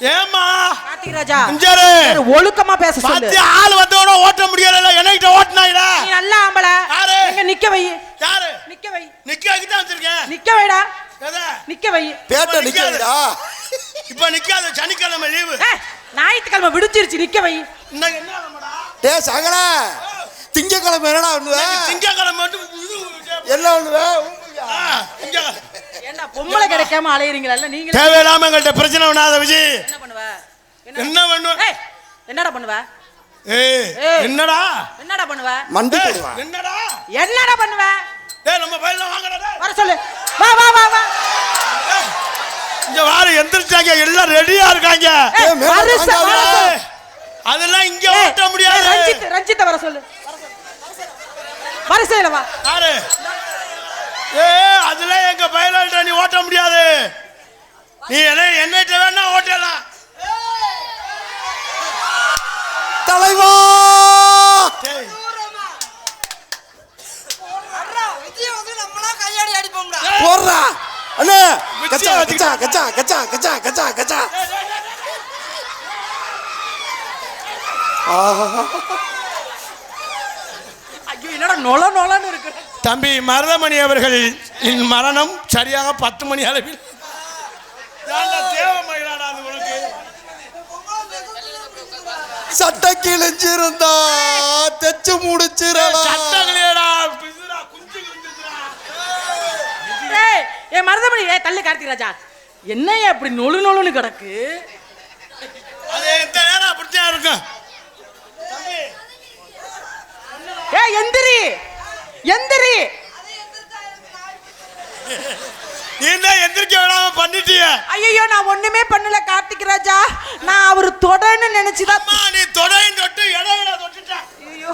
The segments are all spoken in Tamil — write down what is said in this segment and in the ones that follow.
ஏமா கார்த்திக் ராஜா. இஞ்சாரு. சரி, ஒழுக்கமா பேச சொல்லு. பத்து ஆள் வந்தவன ஓட்ட முடியல என்கிட்ட ஓட்டினாயிடா. நீ நல்ல ஆம்பள. யாரு? எங்க நிக்க வை. யாரு? நிக்க வை. நிக்க தான் வச்சிருக்கேன். நிக்க வைடா? நிக்க வை. பேட்டை நிக்கிறா இப்ப நிக்காத. சனிக்கிழமை லீவு ஞாயிற்றுக்கிழமை விடுச்சிருச்சு நிக்க வை. இன்னைக்கு என்ன கிழமைடா? டே சகல திங்கக்கிழமை என்னடா பண்ணுவ திங்கக்கிழமை மட்டும் என்ன பண்ணுவ பொம்பளை கிடைக்காம அலையறீங்களா நீங்க தேவையில்லாம எங்கள்கிட்ட பிரச்சனை பண்ணாத விஜய். என்ன பண்ணுவ? என்ன? பண்ணுவ? என்னடா பண்ணுவ. என்னடா? என்னடா பண்ணுவ? மண்டி என்னடா? என்னடா பண்ணுவ? டேய் நம்ம பையில வாங்கடா டேய். வர சொல்லு. வா வா வா வா. இங்க வாரு எந்திரிச்சாங்க எல்லாம் ரெடியா இருக்காங்க. வர சொல்லு. அதெல்லாம் இங்க ஓட்ட முடியாது. ஏய், ரஞ்சித் ரஞ்சித்த வர சொல்லு. வரிசையில வா. யாரு? பயிலாட்ட நீ ஓட்ட முடியாது. நீ என்ன என்னட்ட வேணா ஓட்டலாம். தலைவா! போடுறா. அண்ணே கச்சா. கச்சா கச்சா கச்சா கச்சா கச்சா கச்சா. ஆஹா ஐயோ என்னடா நொல நொலன்னு இருக்கு? தம்பி மருதமணி அவர்கள் என் மரணம் சரியாக பத்து மணி அளவில். சட்ட கிழிஞ்சிருந்தா தெச்சு முடிச்சிருந்தா என் மருதமணி ஏ தள்ளு கார்த்திக் ராஜா. என்ன அப்படி நொழு நொழுன்னு கிடக்கு? அப்படித்தான் இருக்கும்? எந்திரி எந்திரி. நீ தான் எந்திரிக்க விடாம பண்ணிட்டிய? ஐயோ நான் ஒண்ணுமே பண்ணல கார்த்திக் ராஜா. நான் அவர் தொடன்னு நினைச்சுதான் நீ தொடையும் தொட்டு இடையில தொட்டுட்ட. ஐயோ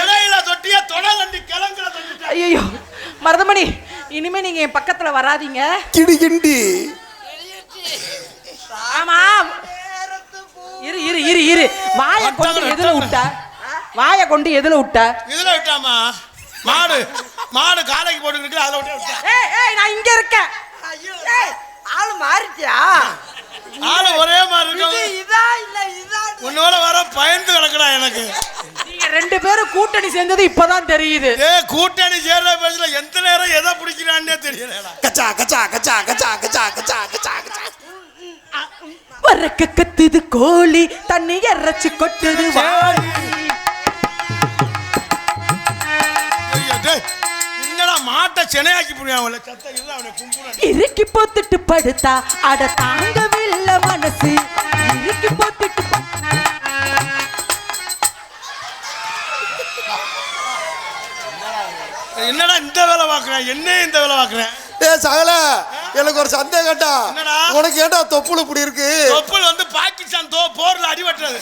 இடையில தொட்டிய தொடை கண்டி கிழங்குல தொட்டுட்ட. ஐயோ மருதமணி இனிமே நீங்க என் பக்கத்துல வராதீங்க. கிடி கிண்டி. ஆமா. இரு இரு இரு இரு. வாயை கொண்டு எதுல விட்ட? வாயை கொண்டு எதுல விட்ட? இதுல விட்டாமா? மாடு. மாடு காலைக்கு போட்டு இருக்கு அதுல விட்டு. ஏய் ஏய் நான் இங்க இருக்கேன். ஏய், ஆளு மாறிட்டியா ஆளு ஒரே மாதிரி இருக்கும் இதா இல்ல இதா உன்னோட வர பயந்து கிடக்குடா எனக்கு. நீங்க ரெண்டு பேரும் கூட்டணி சேர்ந்தது இப்பதான் தெரியுது. ஏ கூட்டணி சேர்ற பேசல எந்த நேரம் எதை பிடிக்கிறான்னே தெரியலடா. கச்சா கச்சா கச்சா கச்சா கச்சா கச்சா கச்சா கச்சா. வரக்க கத்துது கோழி தண்ணி இறைச்சு கொட்டுது வாளி என்னடா மாட்டை சென்னையாக்கி அவளை? சத்த இல்ல அவனை கும்புறேன் இறுக்கி போத்துட்டு படுத்தா அட தாங்கவில்லை மனசு. இறுக்கி போத்துட்டு என்னடா இந்த வேலை பார்க்குறேன் என்ன இந்த வேலை பார்க்குறேன் டே சகல எனக்கு ஒரு சந்தேகம்டா. என்னடா? உனக்கு ஏன்டா தொப்புள் இப்படி இருக்கு? தொப்புள் வந்து பாகிஸ்தான் தோ போர்ல அடிபட்டுறது